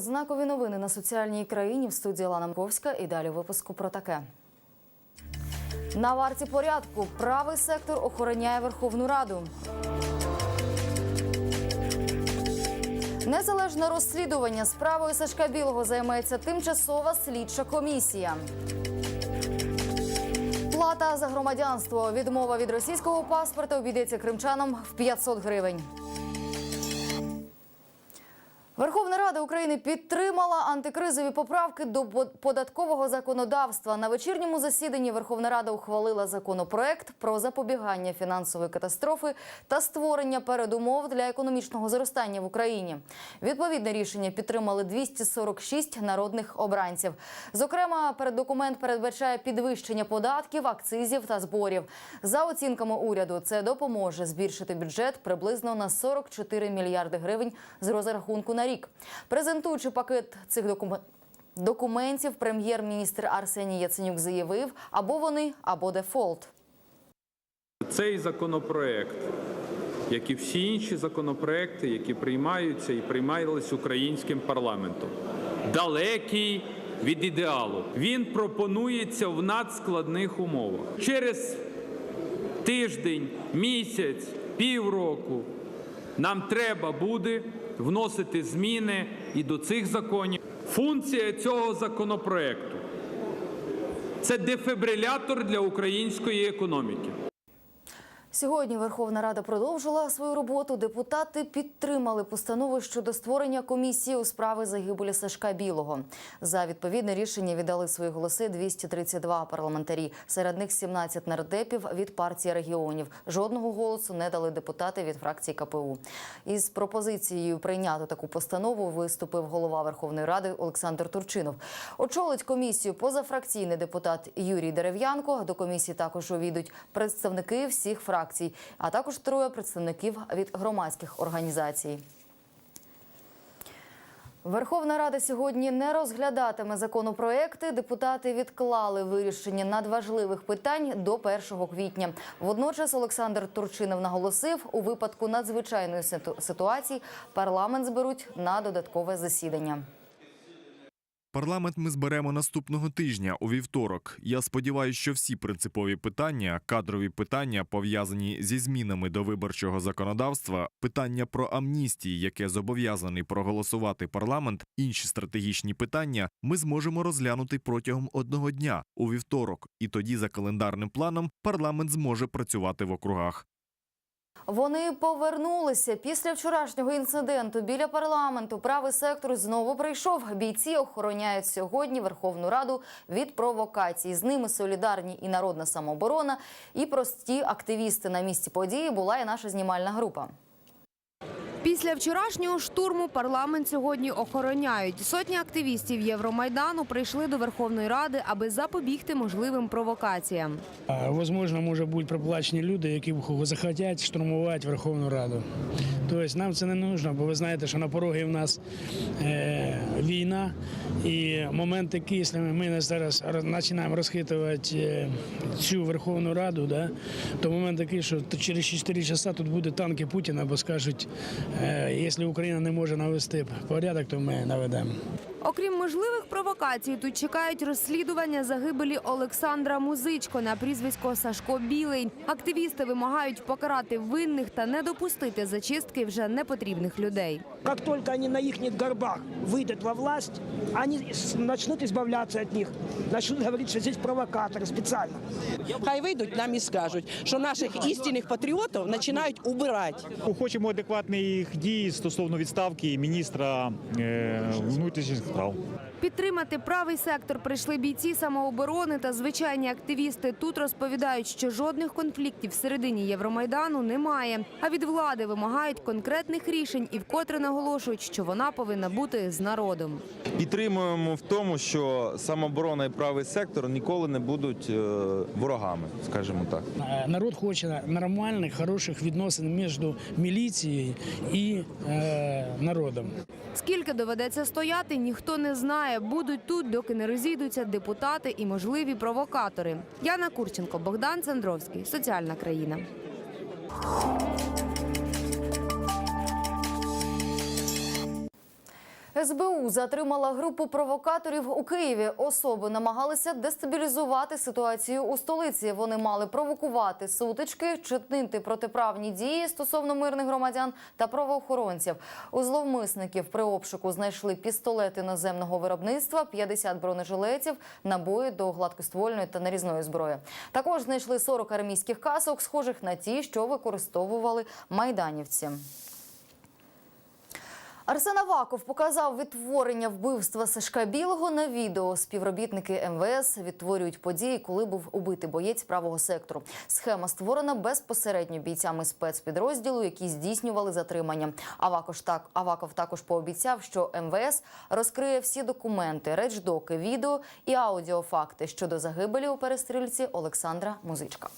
Знакові новини на соціальній країні в студії Лана Мковська. І далі випуску про таке. На варті порядку правий сектор охороняє Верховну Раду. Незалежне розслідування справою Сашка Білого займається тимчасова слідча комісія. Плата за громадянство. Відмова від російського паспорта обійдеться кримчанам в 500 гривень. Верховна Рада України підтримала антикризові поправки до податкового законодавства. На вечірньому засіданні Верховна Рада ухвалила законопроект про запобігання фінансової катастрофи та створення передумов для економічного зростання в Україні. Відповідне рішення підтримали 246 народних обранців. Зокрема, переддокумент передбачає підвищення податків, акцизів та зборів. За оцінками уряду, це допоможе збільшити бюджет приблизно на 44 мільярди гривень з розрахунку на рік. Презентуючи пакет цих документів. Документів прем'єр-міністр Арсеній Яценюк заявив, або вони, або дефолт. Цей законопроект, як і всі інші законопроекти, які приймаються і приймались українським парламентом, далекий від ідеалу. Він пропонується в надскладних умовах. Через тиждень, місяць, півроку нам треба буде вносити зміни і до цих законів. Функція цього законопроекту це дефібрилятор для української економіки. Сьогодні Верховна Рада продовжила свою роботу. Депутати підтримали постанову щодо створення комісії у справи загибелі Сашка Білого. За відповідне рішення віддали свої голоси 232 парламентарі. Серед них 17 нардепів від партії регіонів. Жодного голосу не дали депутати від фракції КПУ. Із пропозицією прийняти таку постанову виступив голова Верховної Ради Олександр Турчинов. Очолить комісію позафракційний депутат Юрій Дерев'янко. До комісії також увійдуть представники всіх фракцій, а також троє представників від громадських організацій. Верховна Рада сьогодні не розглядатиме законопроекти. Депутати відклали вирішення надважливих питань до 1 квітня. Водночас Олександр Турчинов наголосив, у випадку надзвичайної ситуації парламент зберуть на додаткове засідання. Парламент ми зберемо наступного тижня у вівторок. Я сподіваюся, що всі принципові питання, кадрові питання, пов'язані зі змінами до виборчого законодавства, питання про амністії, яке зобов'язаний проголосувати парламент, інші стратегічні питання, ми зможемо розглянути протягом одного дня у вівторок, і тоді за календарним планом парламент зможе працювати в округах. Вони повернулися після вчорашнього інциденту біля парламенту. Правий сектор знову прийшов. Бійці охороняють сьогодні Верховну Раду від провокацій. З ними солідарні і народна самооборона, і прості активісти на місці події була і наша знімальна група. Після вчорашнього штурму парламент сьогодні охороняють. Сотні активістів Євромайдану прийшли до Верховної Ради, аби запобігти можливим провокаціям. Возможно, може бути проплачені люди, які захотять штурмувати Верховну Раду. Тобто нам це не потрібно, бо ви знаєте, що на порогі в нас е, війна, і момент такий, якщо ми зараз починаємо розхитувати е, цю Верховну Раду, да, то момент такий, що через 4 часа тут будуть танки Путіна, бо скажуть, е, якщо Україна не може навести порядок, то ми наведемо. Окрім можливих провокацій, тут чекають розслідування загибелі Олександра Музичко на прізвисько Сашко Білий. Активісти вимагають покарати винних та не допустити зачистки вже непотрібних людей. Как только они на их горбах выйдут во власть, они с- начнут избавляться от них. Начнут говорить, что здесь провокаторы специально. Хай вийдуть нам і скажуть, що наших істинних патріотів починають убирати. Хочемо адекватних дій стосовно відставки міністра е, внутрішніх Central. Підтримати правий сектор прийшли бійці самооборони та звичайні активісти. Тут розповідають, що жодних конфліктів всередині Євромайдану немає. А від влади вимагають конкретних рішень і вкотре наголошують, що вона повинна бути з народом. Підтримуємо в тому, що самооборона і правий сектор ніколи не будуть е, ворогами, скажімо так. Е, Народ хоче нормальних, хороших відносин між міліцією і е, народом. Скільки доведеться стояти, ніхто не знає. Будуть тут, доки не розійдуться депутати і можливі провокатори. Яна Курченко, Богдан Цендровський. Соціальна країна. СБУ затримала групу провокаторів у Києві. Особи намагалися дестабілізувати ситуацію у столиці. Вони мали провокувати сутички, чинити протиправні дії стосовно мирних громадян та правоохоронців. У зловмисників при обшуку знайшли пістолети наземного виробництва, 50 бронежилетів, набої до гладкоствольної та нарізної зброї. Також знайшли 40 армійських касок, схожих на ті, що використовували майданівці. Арсен Аваков показав відтворення вбивства Сашка Білого на відео. Співробітники МВС відтворюють події, коли був убитий боєць правого сектору. Схема створена безпосередньо бійцями спецпідрозділу, які здійснювали затримання. Аваков так Аваков також пообіцяв, що МВС розкриє всі документи, речдоки, відео і аудіофакти щодо загибелі у перестрілці Олександра Музичка.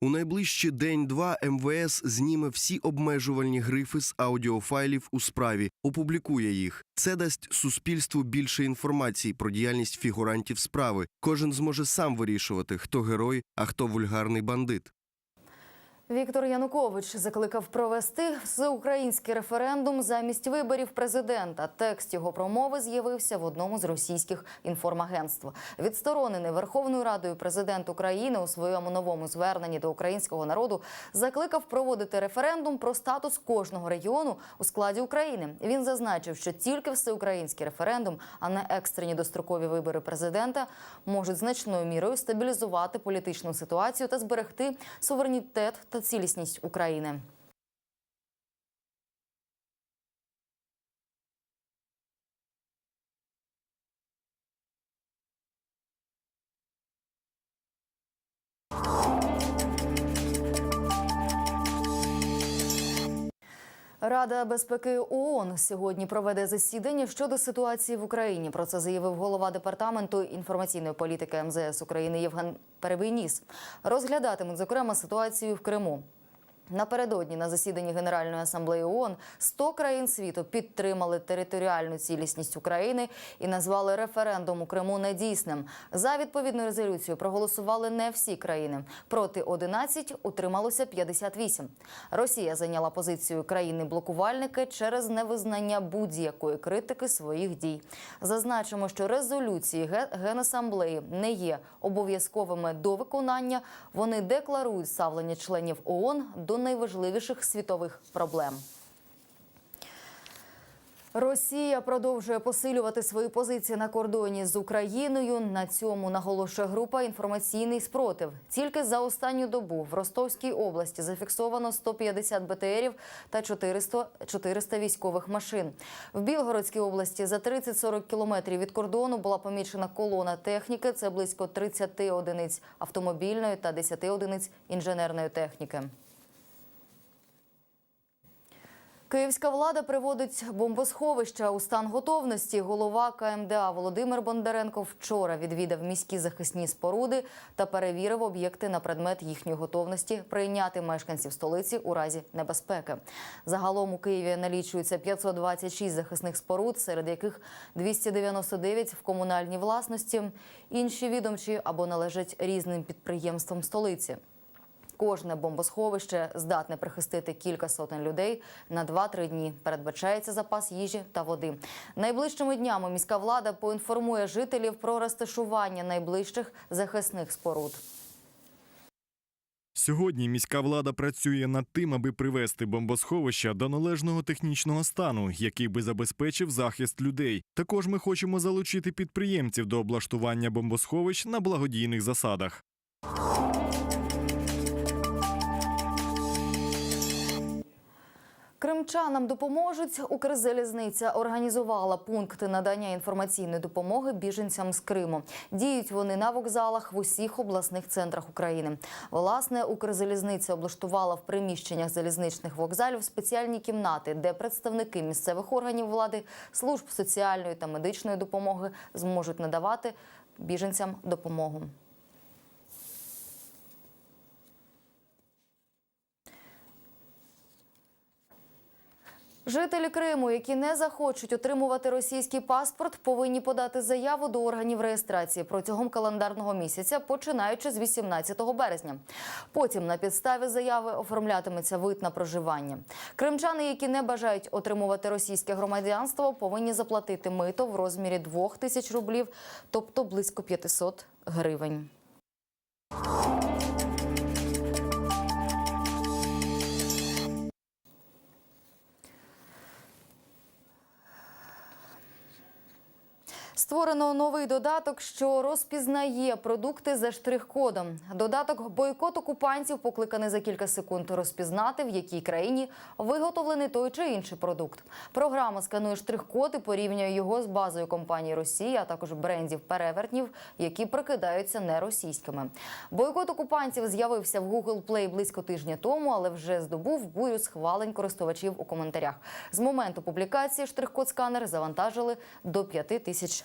У найближчі день-два МВС зніме всі обмежувальні грифи з аудіофайлів у справі, опублікує їх. Це дасть суспільству більше інформації про діяльність фігурантів справи. Кожен зможе сам вирішувати, хто герой, а хто вульгарний бандит. Віктор Янукович закликав провести всеукраїнський референдум замість виборів президента. Текст його промови з'явився в одному з російських інформагентств. Відсторонений Верховною Радою президент України у своєму новому зверненні до українського народу закликав проводити референдум про статус кожного регіону у складі України. Він зазначив, що тільки всеукраїнський референдум, а не екстрені дострокові вибори президента, можуть значною мірою стабілізувати політичну ситуацію та зберегти суверенітет та цілісність України. Рада безпеки ООН сьогодні проведе засідання щодо ситуації в Україні. Про це заявив голова департаменту інформаційної політики МЗС України Євген Перевиніс. Розглядатимуть зокрема ситуацію в Криму. Напередодні на засіданні Генеральної асамблеї ООН 100 країн світу підтримали територіальну цілісність України і назвали референдум у Криму недійсним. За відповідну резолюцію проголосували не всі країни. Проти 11 утрималося 58. Росія зайняла позицію країни-блокувальники через невизнання будь-якої критики своїх дій. Зазначимо, що резолюції Ге- Генасамблеї не є обов'язковими до виконання. Вони декларують ставлення членів ООН до найважливіших світових проблем. Росія продовжує посилювати свої позиції на кордоні з Україною. На цьому наголошує група інформаційний спротив. Тільки за останню добу в Ростовській області зафіксовано 150 БТРів та 400, 400 військових машин. В Білгородській області за 30-40 кілометрів від кордону була помічена колона техніки. Це близько 30 одиниць автомобільної та 10 одиниць інженерної техніки. Київська влада приводить бомбосховища у стан готовності. Голова КМДА Володимир Бондаренко вчора відвідав міські захисні споруди та перевірив об'єкти на предмет їхньої готовності прийняти мешканців столиці у разі небезпеки. Загалом у Києві налічується 526 захисних споруд, серед яких 299 в комунальній власності. Інші відомчі або належать різним підприємствам столиці. Кожне бомбосховище здатне прихистити кілька сотень людей на 2-3 дні. Передбачається запас їжі та води. Найближчими днями міська влада поінформує жителів про розташування найближчих захисних споруд. Сьогодні міська влада працює над тим, аби привести бомбосховища до належного технічного стану, який би забезпечив захист людей. Також ми хочемо залучити підприємців до облаштування бомбосховищ на благодійних засадах. Кримчанам допоможуть. Укрзалізниця організувала пункти надання інформаційної допомоги біженцям з Криму. Діють вони на вокзалах в усіх обласних центрах України. Власне, Укрзалізниця облаштувала в приміщеннях залізничних вокзалів спеціальні кімнати, де представники місцевих органів влади, служб соціальної та медичної допомоги зможуть надавати біженцям допомогу. Жителі Криму, які не захочуть отримувати російський паспорт, повинні подати заяву до органів реєстрації протягом календарного місяця, починаючи з 18 березня. Потім на підставі заяви оформлятиметься вид на проживання. Кримчани, які не бажають отримувати російське громадянство, повинні заплатити мито в розмірі 2 тисяч рублів, тобто близько 500 гривень. Створено новий додаток, що розпізнає продукти за штрих-кодом. Додаток бойкот окупантів покликаний за кілька секунд розпізнати, в якій країні виготовлений той чи інший продукт. Програма сканує штрих-код і порівнює його з базою компанії Росії, а також брендів перевертнів, які прикидаються неросійськими. Бойкот окупантів з'явився в Google Play близько тижня тому, але вже здобув бурю схвалень користувачів у коментарях. З моменту публікації штрих-код сканер завантажили до 5 тисяч